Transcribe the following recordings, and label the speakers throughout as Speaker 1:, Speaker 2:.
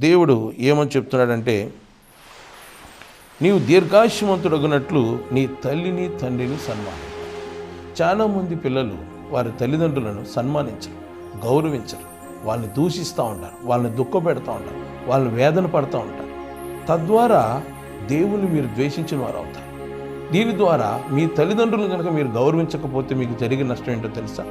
Speaker 1: దేవుడు ఏమని చెప్తున్నాడంటే నీవు దీర్ఘాయుష్మంతుడగినట్లు నీ తల్లిని తండ్రిని సన్మానం చాలామంది పిల్లలు వారి తల్లిదండ్రులను సన్మానించరు గౌరవించరు. వాళ్ళని దూషిస్తూ ఉంటారు వాళ్ళని దుఃఖపెడతా ఉంటారు వాళ్ళని వేదన పడుతూ ఉంటారు. తద్వారా దేవుని మీరు ద్వేషించిన వారు అవుతారు. దీని ద్వారా మీ తల్లిదండ్రులను కనుక మీరు గౌరవించకపోతే మీకు జరిగిన నష్టం ఏంటో తెలుసా?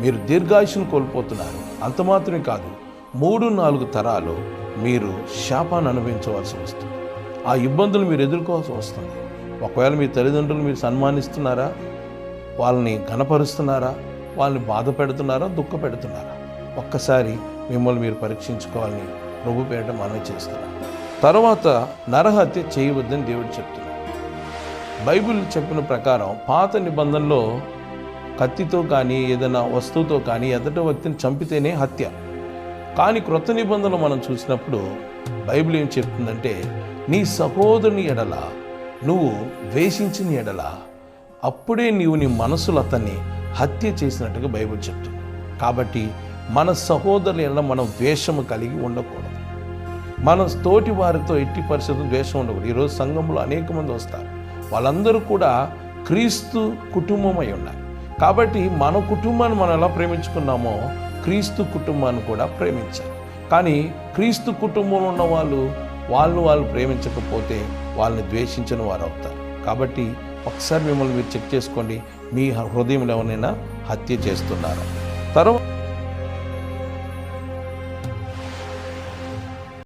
Speaker 1: మీరు దీర్ఘాయుషును కోల్పోతున్నారు. అంత మాత్రమే కాదు మూడు నాలుగు తరాలు మీరు శాపాన్ని అనుభవించవలసి వస్తుంది. ఆ ఇబ్బందులు మీరు ఎదుర్కోవాల్సి వస్తుంది. ఒకవేళ మీ తల్లిదండ్రులు మీరు సన్మానిస్తున్నారా? వాళ్ళని ఘనపరుస్తున్నారా? వాళ్ళని బాధ పెడుతున్నారా? దుఃఖ పెడుతున్నారా? ఒక్కసారి మిమ్మల్ని మీరు పరీక్షించుకోవాలని ప్రభు పేట మనం చేస్తున్నారు తర్వాత నరహత్య చేయవద్దని దేవుడు చెప్తున్నాడు. బైబిల్ చెప్పిన ప్రకారం పాత నిబంధనలో కత్తితో కానీ ఏదైనా వస్తువుతో కానీ ఎదట వ్యక్తిని చంపితేనే హత్య. కానీ క్రొత్త నిబంధనలు మనం చూసినప్పుడు బైబిల్ ఏం చెప్తుందంటే నీ సహోదరుని ఎడల నువ్వు ద్వేషించిన ఎడల అప్పుడే నీవు నీ మనసులో అతన్ని హత్య చేసినట్టుగా బైబిల్ చెప్తుంది. కాబట్టి మన సహోదరుల ఎడల మనం ద్వేషము కలిగి ఉండకూడదు. మన తోటి వారితో ఎట్టి పరిస్థితులు ద్వేషం ఉండకూడదు. ఈరోజు సంఘంలో అనేక మంది వస్తారు. వాళ్ళందరూ కూడా క్రీస్తు కుటుంబమై ఉన్నారు కాబట్టి మన కుటుంబాన్ని మనం ఎలా ప్రేమించుకున్నామో క్రీస్తు కుటుంబాన్ని కూడా ప్రేమించాలి కానీ క్రీస్తు కుటుంబంలో ఉన్న వాళ్ళు వాళ్ళు వాళ్ళు ప్రేమించకపోతే వాళ్ళని ద్వేషించిన వారు అవుతారు. కాబట్టి ఒకసారి మిమ్మల్ని మీరు చెక్ చేసుకోండి. మీ హృదయంలో ఎవరైనా హత్య చేస్తున్నారు? తర్వాత